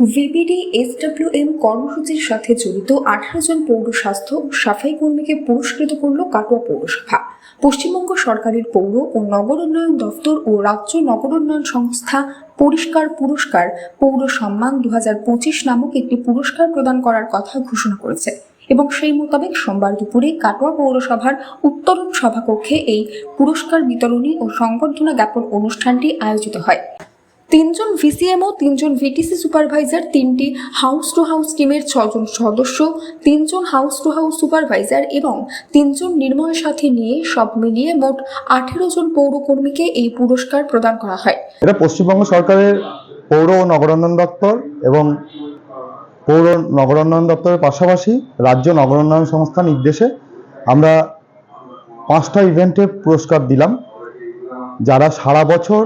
ভিবিডি SWM কর্মসূচির সাথে জড়িত আঠারো জন পৌর স্বাস্থ্য সাফাই কর্মীকে পুরস্কৃত করল কাটোয়া পৌরসভা। পশ্চিমবঙ্গ সরকারের পৌর ও নগর উন্নয়ন দফতর ও রাজ্য নগর উন্নয়ন সংস্থা পরিষ্কার পুরস্কার পৌর সম্মান দু হাজার পঁচিশ নামক একটি পুরস্কার প্রদান করার কথা ঘোষণা করেছে এবং সেই মোতাবেক সোমবার দুপুরে কাটোয়া পৌরসভার উত্তরণ সভাকক্ষে এই পুরস্কার বিতরণী ও সংবর্ধনা জ্ঞাপন অনুষ্ঠানটি আয়োজিত হয়। তিনজন ভিসিএমও তিনজন ভিটিসি সুপারভাইজার তিনটি হাউস টু হাউস টিমের ছজন সদস্য, তিনজন হাউস টু হাউস সুপারভাইজার এবং তিনজন নির্ময় সাথী নিয়ে সব মিলিয়ে মোট আঠেরো জন পৌরকর্মীকে এই পুরস্কার প্রদান করা হয়। এটা পশ্চিমবঙ্গ সরকারের পৌর ও নগরোন্নয়ন দপ্তর এবং পৌর নগরোন্নয়ন দপ্তরের পাশাপাশি রাজ্য নগরোন্নয়ন সংস্থা নির্দেশে আমরা পাঁচটা ইভেন্টে পুরস্কার দিলাম, যারা সারা বছর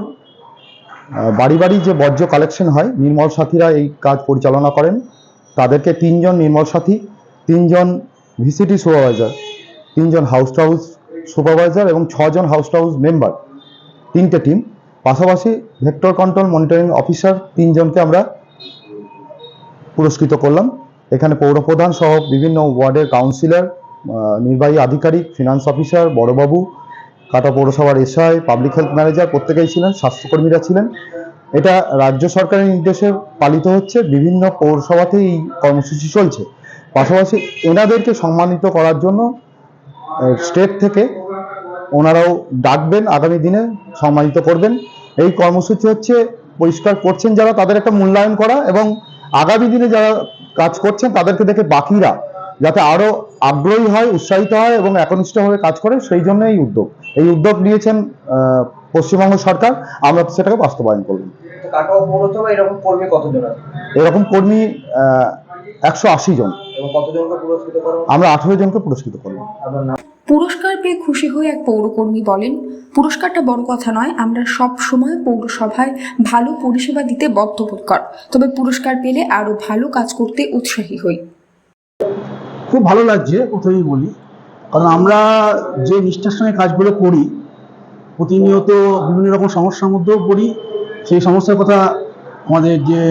বাড়ি বাড়ি যে বর্জ্য কালেকশন হয়, নির্মল সাথীরা এই কাজ পরিচালনা করেন। তাদেরকে তিনজন নির্মল সাথী, তিনজন ভিসিটি সুপারভাইজার তিনজন হাউস হাউস সুপারভাইজার এবং ছজন হাউস হাউস মেম্বার তিনটে টিম পাশাপাশি ভেক্টর কন্ট্রোল মনিটরিং অফিসার তিনজনকে আমরা পুরস্কৃত করলাম। এখানে পৌরপ্রধান সহ বিভিন্ন ওয়ার্ডের কাউন্সিলর নির্বাহী আধিকারিক ফিনান্স অফিসার বড়বাবু কাটা পৌরসভার এসআই পাবলিক হেলথ ম্যানেজার প্রত্যেকেই ছিলেন, স্বাস্থ্যকর্মীরা ছিলেন। এটা রাজ্য সরকারের নির্দেশে পালিত হচ্ছে, বিভিন্ন পৌরসভাতেই এই কর্মসূচি চলছে। পাশাপাশি এনাদেরকে সম্মানিত করার জন্য স্টেট থেকে ওনারাও ডাকবেন, আগামী দিনে সম্মানিত করবেন। এই কর্মসূচি হচ্ছে, পরিষ্কার করছেন যারা, তাদের একটা মূল্যায়ন করা এবং আগামী দিনে যারা কাজ করছেন, তাদেরকে দেখে বাকিরা যাতে আরও আগ্রহী হয়, উৎসাহিত হয় এবং একনিষ্ঠভাবে কাজ করে, সেই জন্য এই উদ্যোগ। এই উদ্যোগ নিয়েছেন পশ্চিমবঙ্গ সরকার। আমরা সেটাকে বাস্তবায়ন করব। এরকম কর্মী কতজন এরকম কর্মী একশো আশি জন? আমরা আঠেরো জনকে পুরস্কৃত করব। পুরস্কার পেয়ে খুশি হয়ে এক পৌরকর্মী বলেন পুরস্কারটা বড় কথা নয় আমরা সব সময় পৌরসভায় ভালো পরিষেবা দিতে বদ্ধপরিকর। তবে পুরস্কার পেলে আরও ভালো কাজ করতে উৎসাহী হই। খুব ভালো লাগছে প্রথমেই বলি? কারণ আমরা যে নিষ্ঠার সঙ্গে কাজগুলো করি, প্রতিনিয়ত বিভিন্ন রকম সমস্যার মধ্যেও পড়ি। সেই সমস্যার কথা আমাদের যে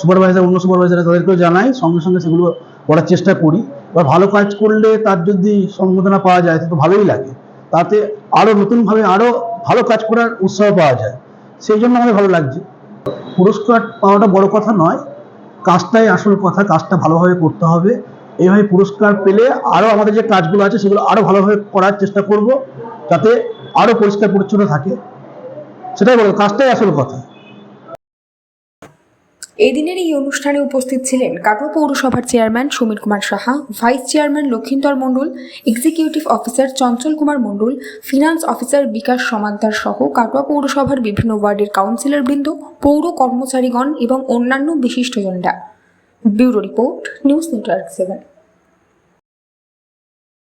সুপারভাইজার অন্য সুপারভাইজার তাদেরকেও জানাই, সঙ্গে সঙ্গে সেগুলো করার চেষ্টা করি। এবার ভালো কাজ করলে তার যদি সম্বোধনা পাওয়া যায় তো ভালোই লাগে। তাতে আরও নতুনভাবে আরও ভালো কাজ করার উৎসাহ পাওয়া যায়। সেই জন্য আমাদের ভালো লাগছে। পুরস্কার পাওয়াটা বড় কথা নয়। কাজটাই আসল কথা, কাজটা ভালোভাবে করতে হবে। এইভাবে পুরস্কার পেলে আরও আমাদের যে কাজগুলো আছে সেগুলো আরও ভালোভাবে করার চেষ্টা করব যাতে আরও পরিষ্কার পরিচ্ছন্ন থাকে। সেটাই বলব, কাজটাই আসল কথা। এই দিনের এই অনুষ্ঠানে উপস্থিত ছিলেন কাটোয়া পৌরসভার chairman Samir Kumar Saha, vice chairman Lakshindar Mondal executive officer Chanchal Kumar Mondal finance officer Bikash Samaddar সহ কাটোয়া পৌরসভার বিভিন্ন ওয়ার্ডের কাউন্সিলরবৃন্দ পৌর কর্মচারীগণ এবং অন্যান্য বিশিষ্টজনরা। Bureau report, news network seven.